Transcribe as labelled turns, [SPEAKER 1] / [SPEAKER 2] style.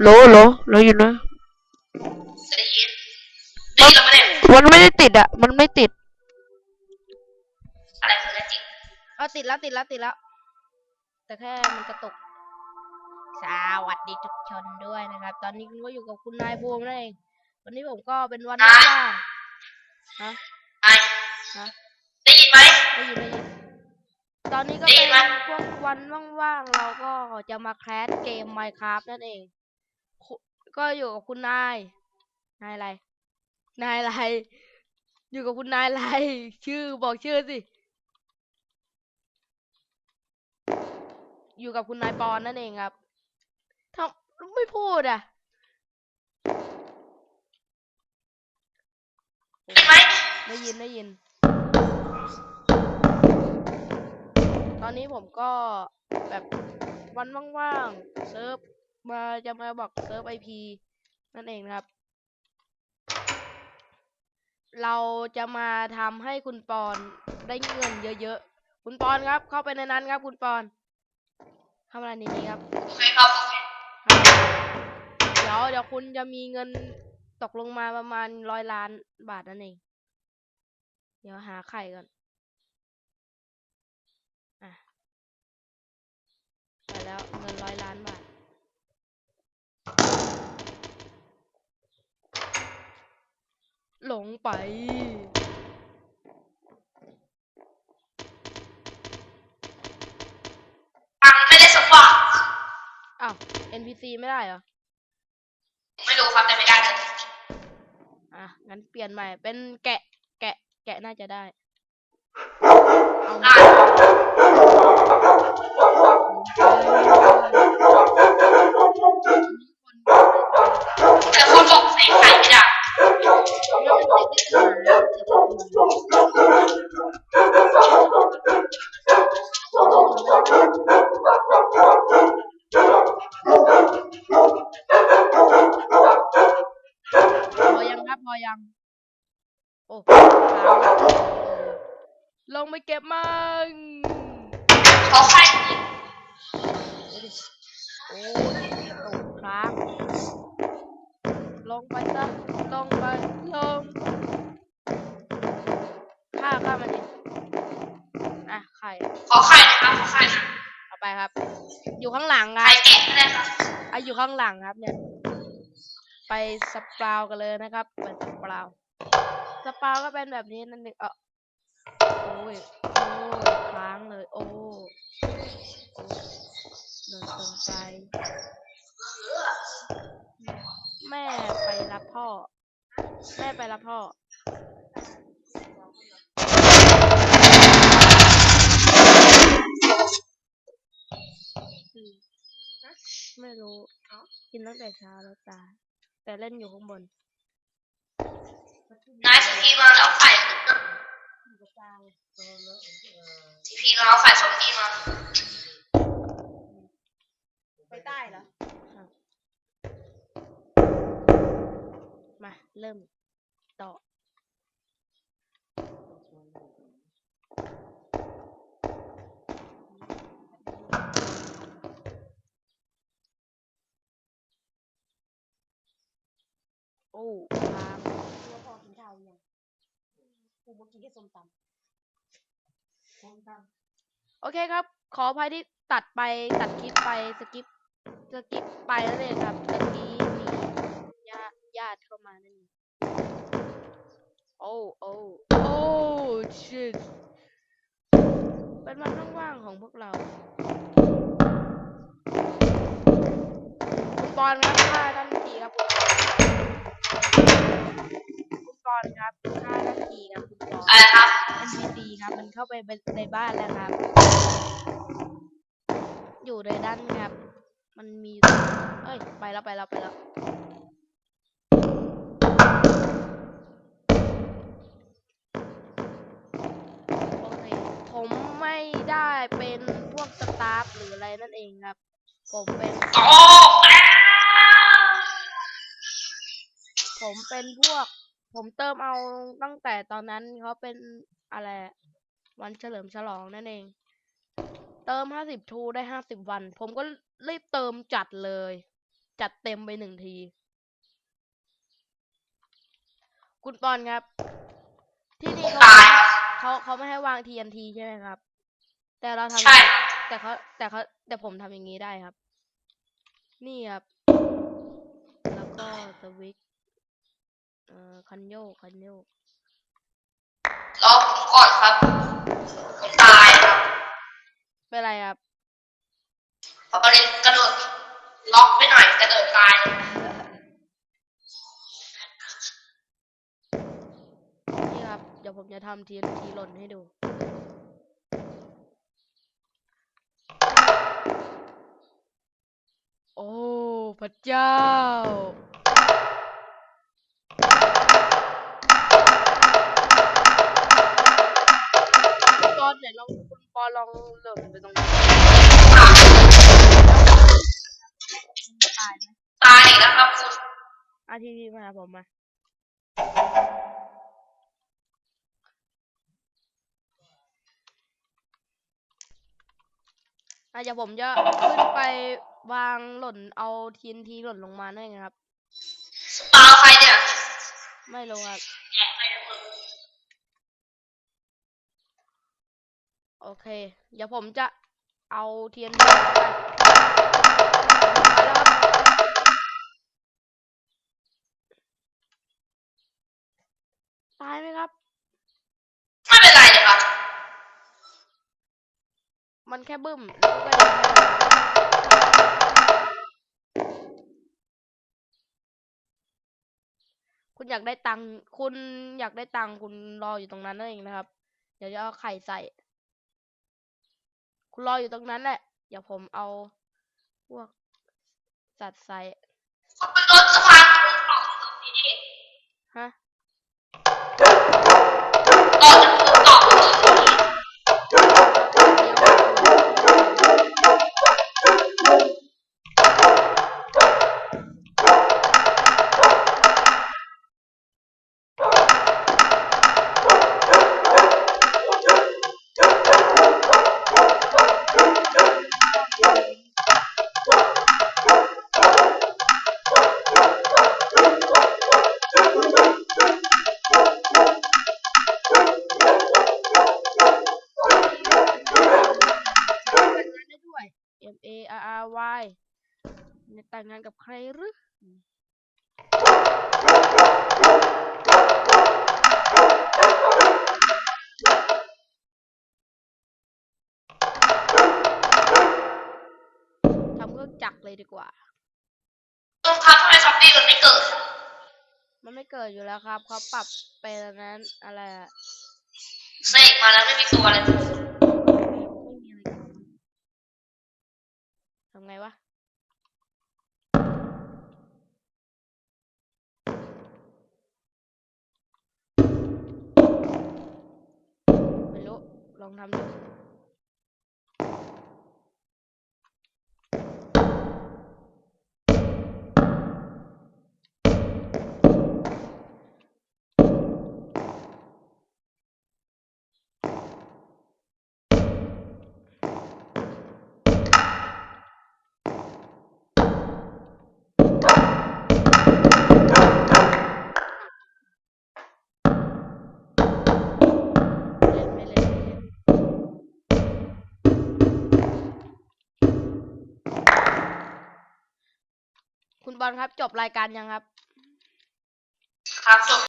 [SPEAKER 1] โหลโหลโหลอยู่นะ
[SPEAKER 2] ได้ยินได้ยินแล้วไม่ได้
[SPEAKER 1] มันไม่ได้ติดอะ มันไม่ติด
[SPEAKER 2] อะไรคือจริง
[SPEAKER 3] เอาติดแล้วติดแล้วติดแล้ว แต่แค่มันกระตุก สวัสดีทุกชนด้วยนะครับ ตอนนี้คุณก็อยู่กับคุณนายภูมินั่นเอง วันนี้ผมก็เป็นวันว่างๆฮะ
[SPEAKER 2] ไอ้
[SPEAKER 3] ฮะ
[SPEAKER 2] ได้ยินไหม
[SPEAKER 3] ได้ยินได้ยิน ตอนนี้ก็
[SPEAKER 2] ได้ยิ
[SPEAKER 3] เป็นน
[SPEAKER 2] ไหม
[SPEAKER 3] พวกวันว่างๆ เราก็จะมาแคสเกม Minecraft นั่นเองคุ ก็อยู่กับคุณนาย นายอะไร นายอะไร อยู่กับคุณนายอะไร ชื่อบอกชื่อสิ อยู่กับคุณนายปอนนั่นเองครับทำไม่พูดอะ
[SPEAKER 2] ได้ยินไหม
[SPEAKER 3] ได้ยินได้ยิน ตอนนี้ผมก็แบบวันว่างๆเซิร์ฟ มาจะมาบอกเซิร์ฟไอพีนั่นเองนะครับ เราจะมาทำให้คุณปอนได้เงินเยอะๆ คุณปอนครับ เข้าไปในนั้นครับ คุณปอนเข้ามาในนี้ครับ
[SPEAKER 2] โอเคครับเค
[SPEAKER 3] เดี๋ยวเดี๋ยวคุณจะมีเงินตกลงมาประมาณร้อยล้านบาทนั่นเอง เดี๋ยวหาไข่ก่อนอะไปแล้วเงินร้อยล้านบาท หล งไป
[SPEAKER 2] ฟังไม่ได้สมหวัง
[SPEAKER 3] อ้าว NPC ไม่ได้เหรอ
[SPEAKER 2] ไม่รู้ครับแต่ไม่ได้เลย
[SPEAKER 3] อะ งั้นเปลี่ยนใหม่ เป็นแกะ แกะ แกะน่าจะได้ เอา
[SPEAKER 2] ได้
[SPEAKER 3] พอยัง โอ้ค้างลงไปเก็บมัน
[SPEAKER 2] ขอไข่
[SPEAKER 3] โอ้ยตกค้างลงไปซะลงไปลงฆ่าฆ่ามันดิอะไข่
[SPEAKER 2] ขอไข่นะครับขอไข่นะ
[SPEAKER 3] เอาไปครับ อยู่ข้างหลังค
[SPEAKER 2] ไข่
[SPEAKER 3] รับ
[SPEAKER 2] แกะก็ได้ครับ
[SPEAKER 3] อะอยู่ข้างหลังครับเนี่ย ไปสปาวกันเลยนะครับไปสปาวสปาวก็เป็นแบบนี้นั่นเองเออโอ้ยโอ้ยค้างเลยโอ้โอ้เดินตรงไป แม่ไปรับพ่อ แม่ไปรับพ่อไม่รู้ กินตั้งแต่เช้าแล้วตาย แต่เล่นอยู่ข้างบน
[SPEAKER 2] นายทีพีมาแล้วไข่ทีพีมาเอาไข่สองทีมา
[SPEAKER 3] ไปใต้เหรอ มาเริ่มต่อ โอ้ค้าง
[SPEAKER 4] ตัวพอกินข้าวยังกูบอกกินแค่ส้มตำส้มต
[SPEAKER 3] โอเคครับ ขออภัยที่ตัดไปตัดคลิปไปสกิปสกิปไปนั่นเองครับตะกี้มีญาติญาติเข้ามานั่นเองโอ้โอ้โอ้ชิตเป็นวันว่างๆของพวกเราคุณปอนครับค่าทันทีครับคุณ คุณปอนครับค่าทันทีครับคุณปอน
[SPEAKER 2] อะไรครับ
[SPEAKER 3] NPC ครับ มันเข้าไปในบ้านแล้วครับ อยู่ในด้านครับ มันมี เอ้ย ไปแล้วไปแล้วไปแล้ว โอเค ผมไม่ได้เป็นพวกสตาฟหรืออะไรนั่นเองครับ ผมเป็น
[SPEAKER 2] โอ้
[SPEAKER 3] ผมเป็นพวก ผมเติมเอาตั้งแต่ตอนนั้นเขาเป็นอะไรอะวันเฉลิมฉลองนั่นเอง เติมห้าสิบทูได้ห้าสิบวัน ผมก็รีบเติมจัดเลย จัดเต็มไปหนึ่งที คุณปอนครับ ที่นี่เขา
[SPEAKER 2] ตายครับ
[SPEAKER 3] เขาเขาไม่ให้วาง TNT ใช่ไหมครับ แต่เราทำ
[SPEAKER 2] ใช่
[SPEAKER 3] แต่เขาแต่เขาแต่ผมทำอย่างนี้ได้ครับ นี่ครับ แล้วก็สวิตช์ เอ่อคันโยกคันโยก
[SPEAKER 2] รอผมก่อนครับ ผมตายครับ
[SPEAKER 3] เป็นไรครับ
[SPEAKER 2] เพราะประเด็นกระโดดล็อกไปหน่อยกระโดดตายเลย
[SPEAKER 3] นี่ครับ เดี๋ยวผมจะทำ TNT หล่นให้ดู โอ้ พระเจ้า คุณปอนไหนลองคุณปอนลองหล่นไปตรงนี้ตายไหม
[SPEAKER 2] ตายอีกแล้วครับคุณ
[SPEAKER 3] อาทีวีมาหาผมมาอะเดี๋ยวผมจะขึ้นไปวางหล่นเอา TNT หล่นลงมาได้ไงครับ
[SPEAKER 2] ตาใครเนี่ย
[SPEAKER 3] ไม่รู้ครับ
[SPEAKER 2] แกะไปนะมึง
[SPEAKER 3] โอเค เดี๋ยวผมจะเอา TNT ลงไปไปแล้วครับตายไหมครับ
[SPEAKER 2] ไม่เป็นไรเลยครับ
[SPEAKER 3] มันแค่บึ้มแล้วก็ยังไม่ได้คุณอยากได้ตังค์คุณอยากได้ตังค์คุณรออยู่ตรงนั้นนั่นเองนะครับ เดี๋ยวจะเอาไข่ใส่ คุณรออยู่ตรงนั้นแหละ เดี๋ยวผมเอาพวกสัตว์ใส่ R R Y เนี่ยแต่งงานกับใครหรือทำเครื่องจักรเลยดีกว่า
[SPEAKER 2] ต้องครับทำไมซอมบี้มันไม่เกิด
[SPEAKER 3] มันไม่เกิดอยู่แล้วครับเขาปรับไปแล้วนั้นอะไรอะ
[SPEAKER 2] เสกมาแล้วไม่มีตัวเลย
[SPEAKER 3] ไม่มีอะไรเกิด ทำไงวะ ไม่รู้ ลองทำดู เล่นไม่เล่นไม่เล่น คุณบอลครับ จบรายการยังครับ
[SPEAKER 2] ครับจบ